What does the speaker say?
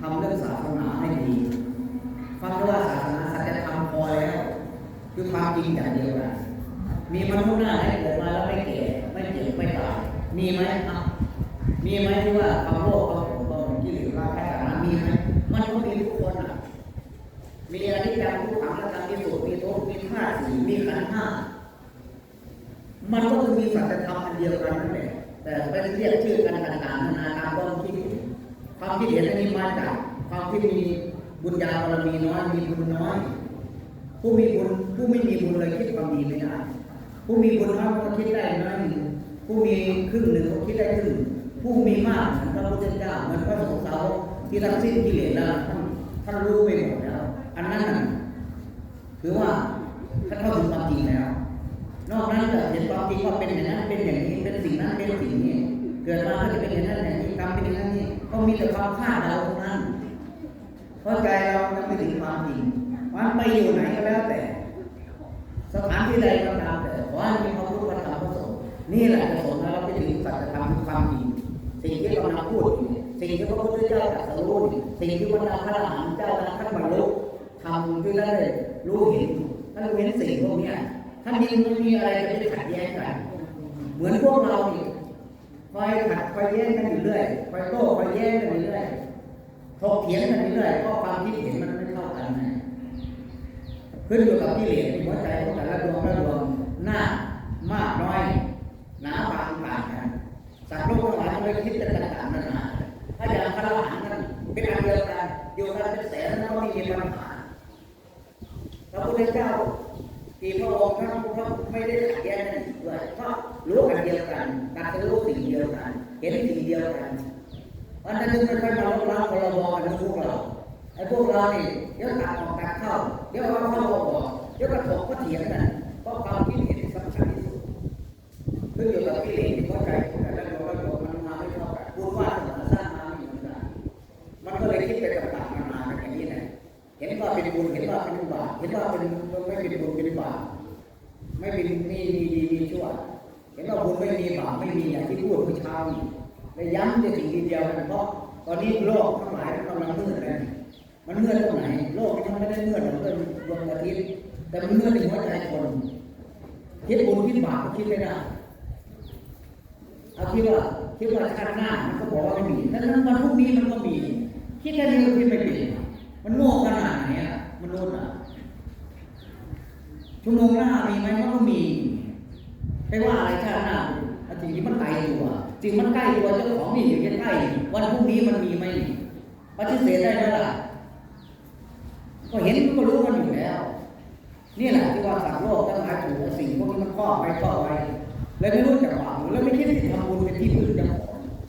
ทำเรื่องศาสนาให้ดีฟังด้วยว่าศาสนาสัจธรรมพอแล้ว คือความจริงอย่างเดียวกันมีมนุษย์หน้าให้เกิดมาแล้วไม่แก่ไม่เจ็บไม่ตายมีไหมอะมีไหมที่ว่าความโลภความโกรธความหลงกิเลสราคะตัณหามีไหมมันก็มีทุกคนอะมีอนิจจังทุกขังอนัตตามีสุขมีทุกมีธาตุสี่มีขันธ์ห้ามันก็คือมีสัจธรรมอันเดียวกันนั่นแหละแต่ไปเรียกชื่อกันต่างๆนานาตามความคิด ความคิดเห็นอันนี้มาจากความที่มีบุญญาบารมีน้อยมีบุญน้อย ผู้มีบุญผู้ไม่มีบุญเลยคิดความดีไม่ได้ผู้มีบุญน้อยก็คิดได้น้อยหนึ่งผู้มีครึ่งหนึ่งก็คิดได้ครึ่งผู้มีมากเหมือนพระพุทธเจ้าเหมือนพระสงฆ์สาวกที่ทั้งสิ้นกิเลสแล้วท่านท่านรู้ไปหมดแล้ว อันนั้นถือว่าท่านเข้าถึงความจริงแล้ว นอกนั้นก็เห็นความจริงว่าเป็นอย่างนั้นเป็นอย่างนี้เป็นสิ่งนั้นเป็นสิ่งนี้ เกิดมาก็จะเป็นอย่างนั้นอย่างนี้กรรมเป็นอย่างนั้นนี่ ก็มีแต่ความคาดเดาเท่านั้นเพราะใจเรายังไม่ถึงความจริงมันไปอยู่ไหนก็แล้วแต่ สถานที่ใดก็ตามแต่ขอให้มีความรู้ความธรรมพระสงฆ์นี่แหละจะสอนให้เราไปถึงสัจธรรมความจริงสิ่งที่เรานำพูดอยู่สิ่งที่พระพุทธเจ้าตรัสรู้สิ่งที่บรรดาพระอรหันต์เจ้าท่านบรรลุทำที่ได้รู้เห็นท่านรู้เห็นสิ่งพวกนี้ท่านยิ่งม่มีอะไรจะไปขัดแย้งกัน เหมือนพวกเรานี่ค อยขัดคอยแย้งกันอยู่เรื่อยคอยโต้คอยแย้งกันอยู่เรื่อยถกเถียงกันอยู่เรื่อยเพราะความคิดเห็นมันไม่เท่ากันไงขึ้นอยู่กับกิเลสในหัวใจของแต่ละดวงละดวงหน้ามากน้อยหนาบางต่างกันสัตว์โลกทั้งหลายมันคิดกันต่างๆนานาถ้าอย่างพระอรหันต์นั้นเป็นอันเดียวกันอยู่กันเป็นแสนนั้นก็ไม่มีปัญหาพระพุทธเจ้าที่พระองค์ท่านท่านไม่ได้ขัดแย้งกันด้วยเพราะ รู้อันเดียวกันตัดรู้สิ่งเดียวกัน เห็นสิ่งเดียวกันวันนั้นจึงเป็นการลบล้างพรบกันพวกเราไอ้พวกเรานี่เดี๋ยวตัดออกตัดเข้าเดี๋ยวเอาเข้าออกเดี๋ยวกระถกก็เถียงกันเพราะความคิดเห็นสำคัญที่สุดขึ้นอยู่กับกิเลสที่เข้าใจแต่ละตัวละตัวมันมาไม่เท่ากันพูดว่าสนาสร้างมาไม่เหมือนกันมันก็เลยคิดไปต่างๆนานาอย่างนี้นะเห็นว่าเป็นบุญเห็นว่าเป็นบาปเห็นว่าเป็นไม่เป็นบุญเป็นบาปไม่เป็นมีมีดีมีชั่ว ห็นว่าบุญไม่มีบาปไม่มีอย่างที่พูดเมื่อเช้านี่เลยย้ำในสิ่งเดียวกันเพราะตอนนี้โลกทั้งหลายกำลังมืดเลยมันเมื่อตรงไหน โลกมันไม่ได้เมื่อตรงเป็นดวงอาทิตย์แต่มันเมื่อในหัวใจคนคิดบุญคิดบาปก็คิดไม่ได้เอาคิดว่าคิดว่าชาติหน้ามันก็บอกว่าไม่มีแต่นั้นวันพรุ่งนี้มันก็มี คิดแค่นี้ก็คิดไม่เป็นมันโง่ขนาดไหนอะมันโน่นอะชั่วโมงหน้ามีไหมมันก็มี ไปว่าอะไรชาติหน้าสิ่งที่มันไกลตัวสิ่งมันใกล้ตัวเจ้าของนี่อยู่ใกล้วันพรุ่งนี้มันมีไหมปฏิเสธได้แล้วล่ะ ก็เห็นก็รู้มันอยู่แล้ว นี่แหละที่ว่าสัตว์โลกตั้งหลายถูกสิ่งพวกนี้มันครอบไปครอบไปแล้ไม่รู้จักหวังแล้วไม่คิดที่ทำบุญเป็นที่พึ่งเจ้